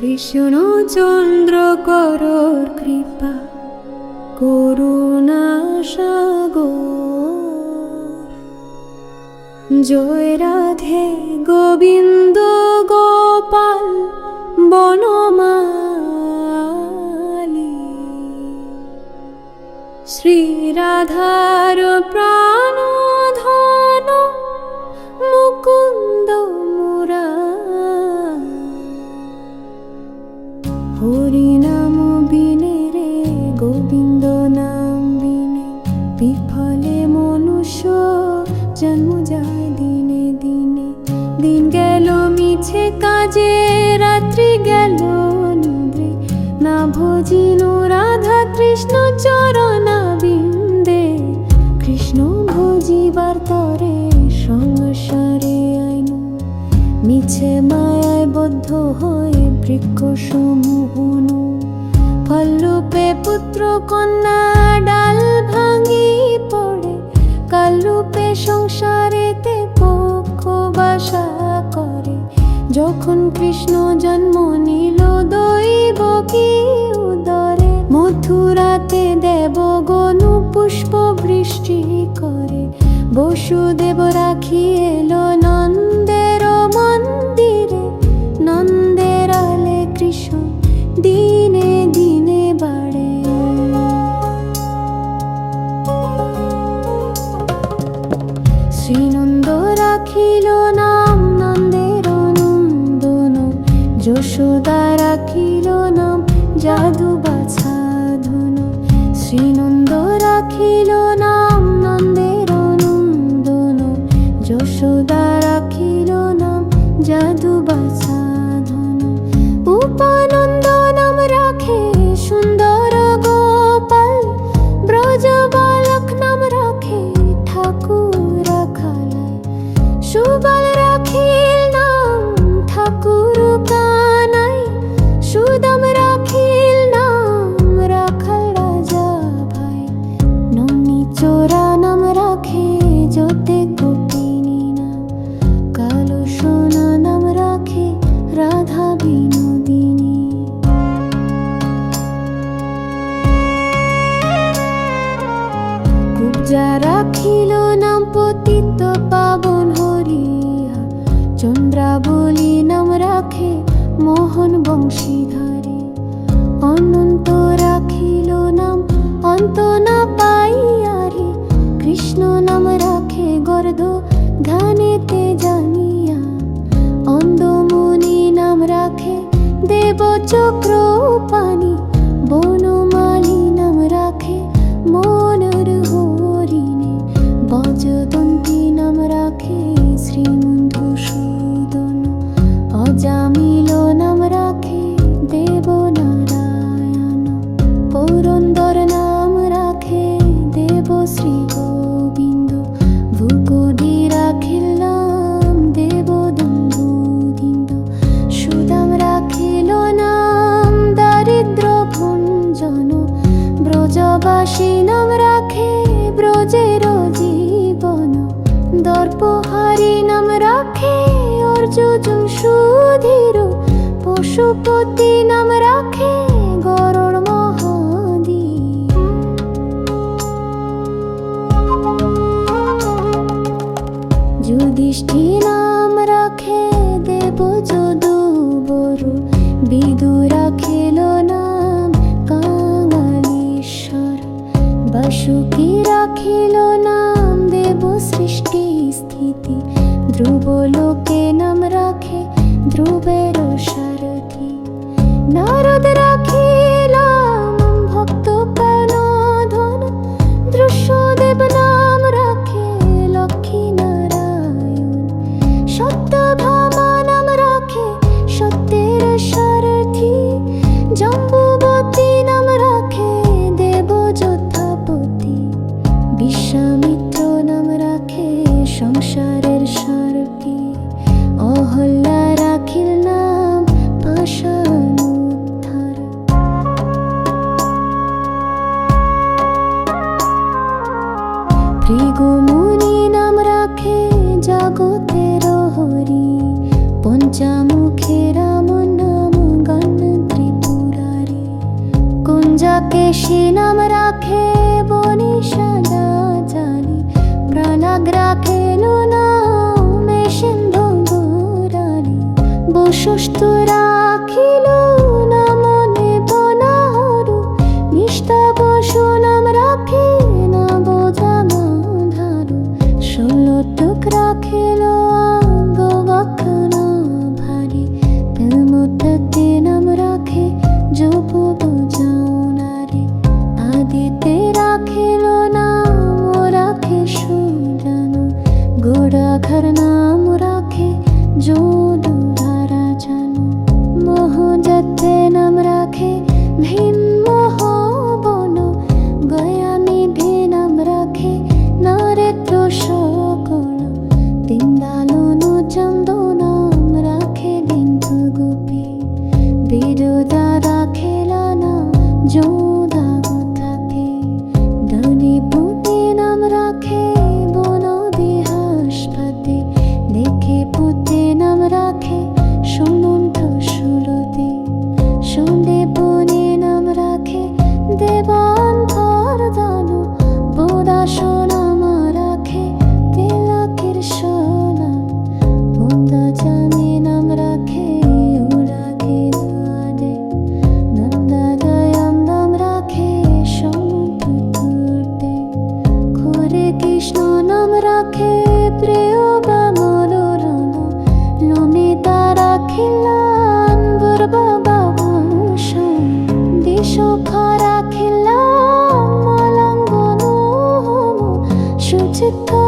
কৃষ্ণ চন্দ্র করর কৃপা করুণা সাগর। জয় রাধে গোবিন্দ গোপাল কাজে রাত্রি গেল নিদ্রে, না ভজিল রাধা কৃষ্ণ চরণা বিন্দে কৃষ্ণ ভজিবার তরে সংসারে আইন। মিছে মায়ায় বদ্ধ হয়ে বৃক্ষ সমূহনু ফলরূপে পুত্র কন্যা ডাল ভাঙি পড়ে, কালরূপে সংসারেতে পক্ষ বাসা যখন কৃষ্ণ জন্ম নিল দৈব কি উদরে, মথুরাতে দেব গনু পুষ্প বৃষ্টি করে। বসুদেব রাখি এলো নন্দের মন্দিরে, নন্দের আলে কৃষ্ণ দিনে দিনে বাড়ে। শ্রীনন্দ রাখিল নাম যশোদা রাখিল নাম জাদু বাছা ধন শ্রীনন্দ রাখিল মোহন বংশীধারী, অনন্ত রাখিল নাম, অন্ত না পাইয়ারে কৃষ্ণ নাম রাখে গর্দ ধ্যানেতে জানিয়া। অন্ধমুনি নাম রাখে দেব চক্র অর্জুন সুধীর পশুপতি নাম রাখে মহাদী। যুধিষ্ঠি নাম রাখে দেব যদু বরু, বিদু রাখিল নাম কাঙালীশ্বর। বাসুকি রাখিল নাম দেব সৃষ্টি স্থিতি ধ্রুব লোকে নাম রাখে ধ্রুবের ভৃগুমুনি নাম রাখে জগতের হরি পঞ্চামুখে রাম নাম গান ত্রিপুরারি। কুঞ্জকেশী নাম রাখে বনি সদা জানি। প্রণগ রাখে মে সিন্ধু গোরারি বসুস্তু রাখিল to